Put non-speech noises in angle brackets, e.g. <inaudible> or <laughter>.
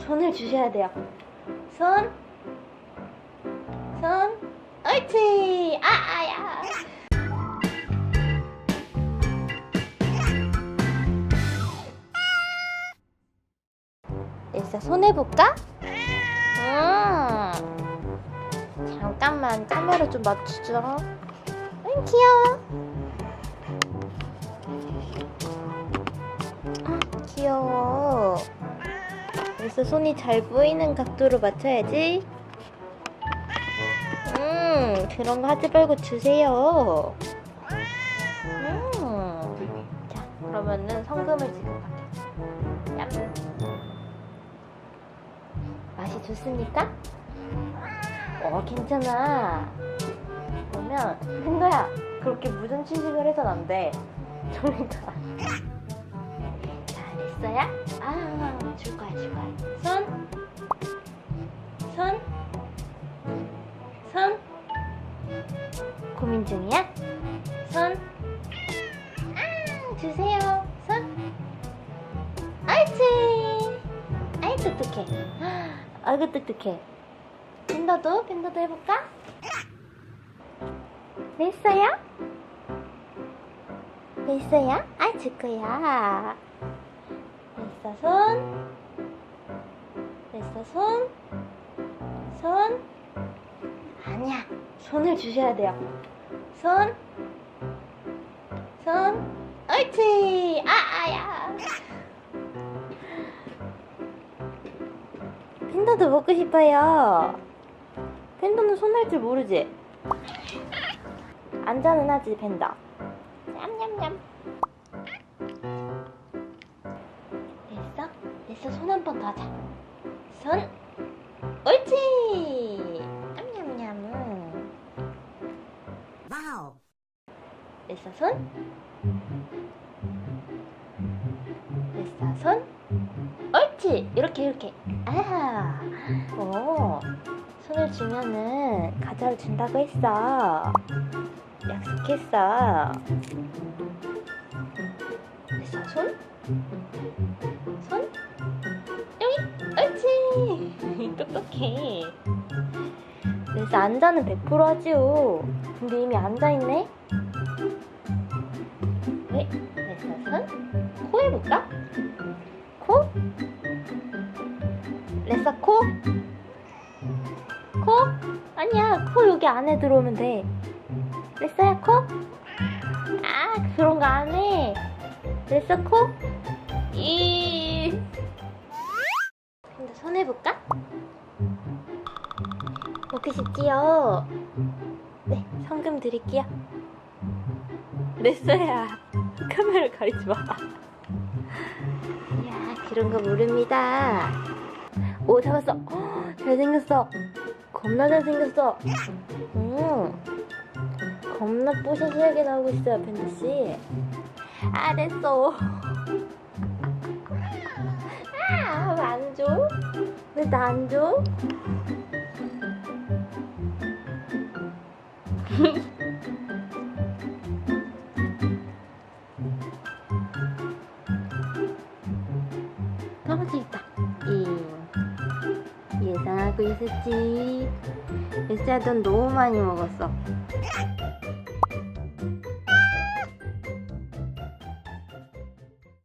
손을 주셔야 돼요. 손, 손, 옳지. 아, 아야. 일사 손 해볼까? 음. 잠깐만 카메라 좀 맞추죠. 응, 귀여워. 그래서 손이 잘 보이는 각도로 맞춰야지. 음, 그런 거 하지 말고 주세요. 음. 자, 그러면은 성금을 지금 받게. 얌. 맛이 좋습니까? 어, 괜찮아. 그러면, 팬더야, 그렇게 무전 취식을 해선 안 돼. 저리 가. 잘했어요? 아, 손, 손, 손. 고민 중이야? 손. 아, 주세요. 손. 옳지. 아이, 똑똑해. 아이고, 똑똑해. 팬더도, 팬더도 해볼까? 됐어요? 됐어요? 아, 줄 거야. 됐어, 손. 손. 손. 아니야. 손을 주셔야 돼요. 손. 손. 옳지. 아, 아야. 팬더도 먹고 싶어요. 팬더는 손 할 줄 모르지? 앉아는 하지, 팬더. 냠냠냠. 됐어? 됐어. 손 한 번 더 하자. 손. 옳지. 냠냠냠. 와우. 됐어. 손. 됐어. 손. 옳지. 이렇게 이렇게. 아. 오. 손을 주면은 과자를 준다고 했어. 약속했어. 됐어. 손. 손. 똑똑해. 그래서 앉아는 100% 하지요. 근데 이미 앉아있네? 네, 됐어. 손. 코 해볼까? 코? 레사 코? 코? 아니야, 코 여기 안에 들어오면 돼. 레사야, 코? 아, 그런 거 안 해. 레사 코? 이. 싶지요? 네, 성금 드릴게요. 레서야, 카메라 가리지 마. 이야, 그런 거 모릅니다. 오, 잡았어. 헉, 잘생겼어. 겁나 잘생겼어. 음, 겁나 뽀샤시하게 나오고 있어요, 팬더씨. 아, 됐어. <laughs> 아, 왜안 줘? 왜 나 안 줘? 떨어지겠다. 예. 예상하고 있었지. 뱃살 넌 너무 많이 먹었어.